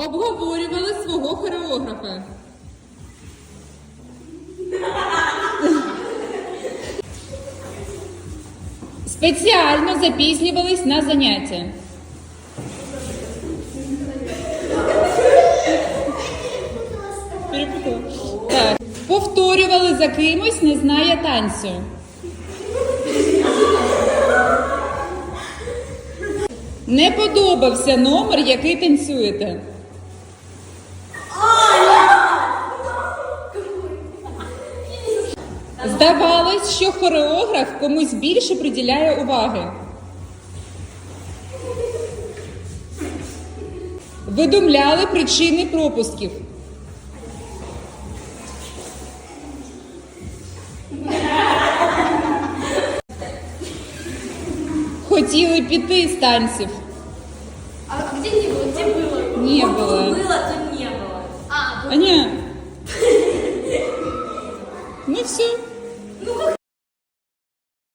Обговорювали свого хореографа. Спеціально запізнювались на заняття. Так. Повторювали за кимось, не знає танцю. Не подобався номер, який танцюєте. Здавалось, що хореограф комусь більше приділяє уваги. Видумляли причини пропусків. Хотіли піти з танців. А где не было? Где было? Не було. Было, тут не было. А, Аня. Ну все. ну как